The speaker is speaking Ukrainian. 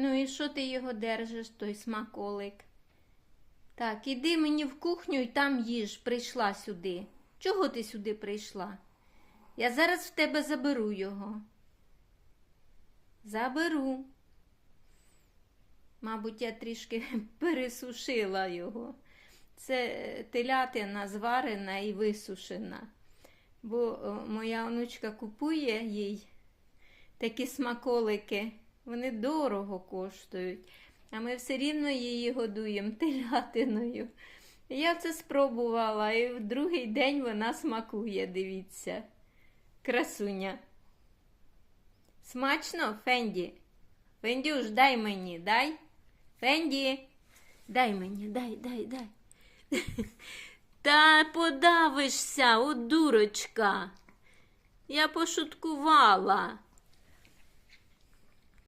Ну і що ти його держиш, той смаколик? Так, іди мені в кухню і там їж, прийшла сюди. Чого ти сюди прийшла? Я зараз в тебе заберу його. Заберу. Мабуть, я трішки пересушила його. Це телятина зварена і висушена. Бо е, моя онучка купує їй такі смаколики. Вони дорого коштують. А ми все рівно її годуємо телятиною. Я це спробувала, і в другий день вона смакує, дивіться. Красуня. Смачно, Фенді? Фендюш, дай мені, дай. Фенді, дай мені, дай, дай, дай. Та подавишся, о дурочка. Я пошуткувала.